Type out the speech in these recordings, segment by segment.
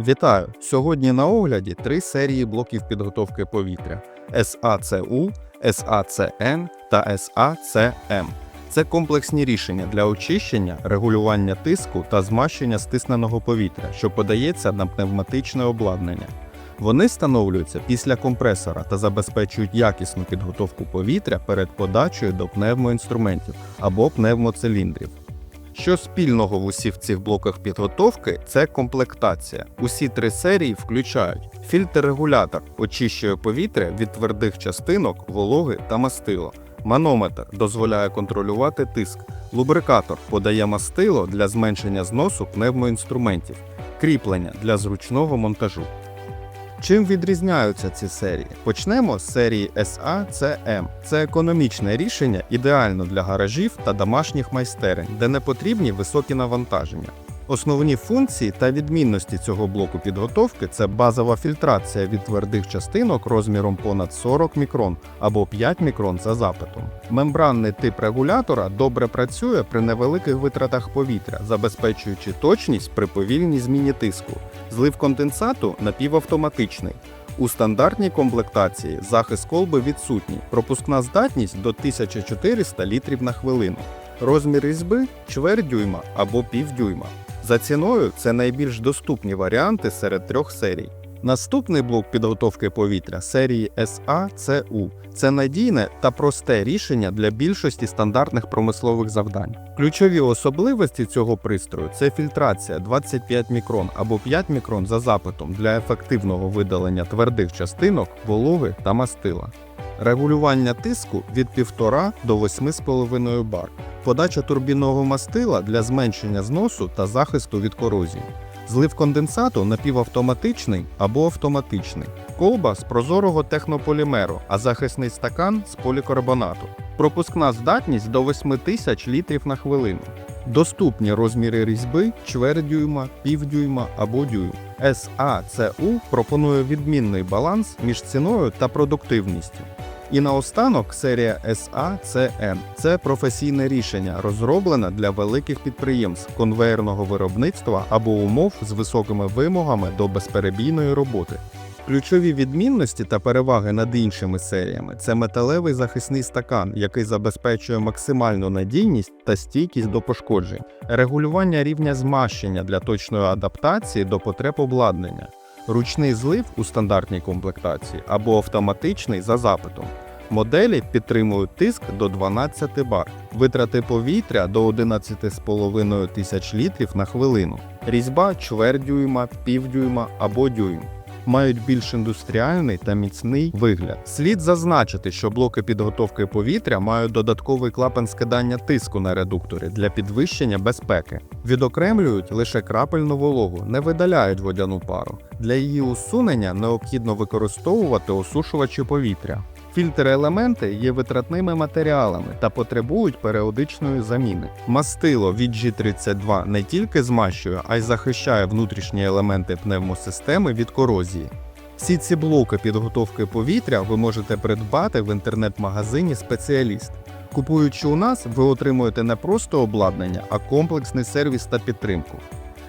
Вітаю! Сьогодні на огляді три серії блоків підготовки повітря SACU, SACN та SACM. Це комплексні рішення для очищення, регулювання тиску та змащення стисненого повітря, що подається на пневматичне обладнання. Вони встановлюються після компресора та забезпечують якісну підготовку повітря перед подачею до пневмоінструментів або пневмоциліндрів. Що спільного в усіх цих блоках підготовки це комплектація. Усі три серії включають фільтр-регулятор, очищує повітря від твердих частинок, вологи та мастило. Манометр дозволяє контролювати тиск. Лубрикатор подає мастило для зменшення зносу пневмоінструментів, кріплення для зручного монтажу. Чим відрізняються ці серії? Почнемо з серії SACM. Це економічне рішення, ідеально для гаражів та домашніх майстерень, де не потрібні високі навантаження. Основні функції та відмінності цього блоку підготовки це базова фільтрація від твердих частинок розміром понад 40 мікрон або 5 мікрон за запитом. Мембранний тип регулятора добре працює при невеликих витратах повітря, забезпечуючи точність при повільній зміні тиску. Злив конденсату напівавтоматичний. У стандартній комплектації захист колби відсутній, пропускна здатність до 1400 літрів на хвилину. Розмір різьби чверть дюйма або півдюйма. За ціною це найбільш доступні варіанти серед трьох серій. Наступний блок підготовки повітря серії SACU – це надійне та просте рішення для більшості стандартних промислових завдань. Ключові особливості цього пристрою це фільтрація 25 мікрон або 5 мікрон за запитом для ефективного видалення твердих частинок, вологи та мастила. Регулювання тиску від 1,5 до 8,5 бар. Подача турбінного мастила для зменшення зносу та захисту від корозії. Злив конденсату напівавтоматичний або автоматичний. Колба з прозорого технополімеру, а захисний стакан з полікарбонату. Пропускна здатність до 8000 літрів на хвилину. Доступні розміри різьби чверть дюйма, півдюйма або дюйм. SACU пропонує відмінний баланс між ціною та продуктивністю. І наостанок серія SACN – це професійне рішення, розроблене для великих підприємств конвейерного виробництва або умов з високими вимогами до безперебійної роботи. Ключові відмінності та переваги над іншими серіями це металевий захисний стакан, який забезпечує максимальну надійність та стійкість до пошкоджень, регулювання рівня змащення для точної адаптації до потреб обладнання, ручний злив у стандартній комплектації або автоматичний за запитом. Моделі підтримують тиск до 12 бар, витрати повітря до 11,5 тисяч літрів на хвилину, різьба чверть дюйма, півдюйма або дюйм. Мають більш індустріальний та міцний вигляд. Слід зазначити, що блоки підготовки повітря мають додатковий клапан скидання тиску на редукторі для підвищення безпеки. Відокремлюють лише крапельну вологу, не видаляють водяну пару. Для її усунення необхідно використовувати осушувачі повітря. Фільтр-елементи є витратними матеріалами та потребують періодичної заміни. Мастило від G32 не тільки змащує, а й захищає внутрішні елементи пневмосистеми від корозії. Всі ці блоки підготовки повітря ви можете придбати в інтернет-магазині Спеціаліст. Купуючи у нас, ви отримуєте не просто обладнання, а комплексний сервіс та підтримку.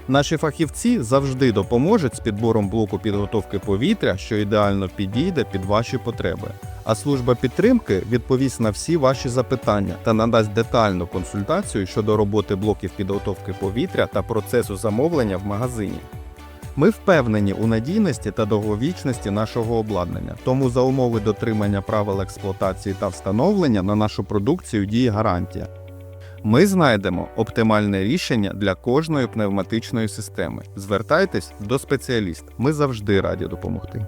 Наші фахівці завжди допоможуть з підбором блоку підготовки повітря, що ідеально підійде під ваші потреби. А служба підтримки відповість на всі ваші запитання та надасть детальну консультацію щодо роботи блоків підготовки повітря та процесу замовлення в магазині. Ми впевнені у надійності та довговічності нашого обладнання, тому за умови дотримання правил експлуатації та встановлення на нашу продукцію діє гарантія. Ми знайдемо оптимальне рішення для кожної пневматичної системи. Звертайтесь до спеціаліста. Ми завжди раді допомогти.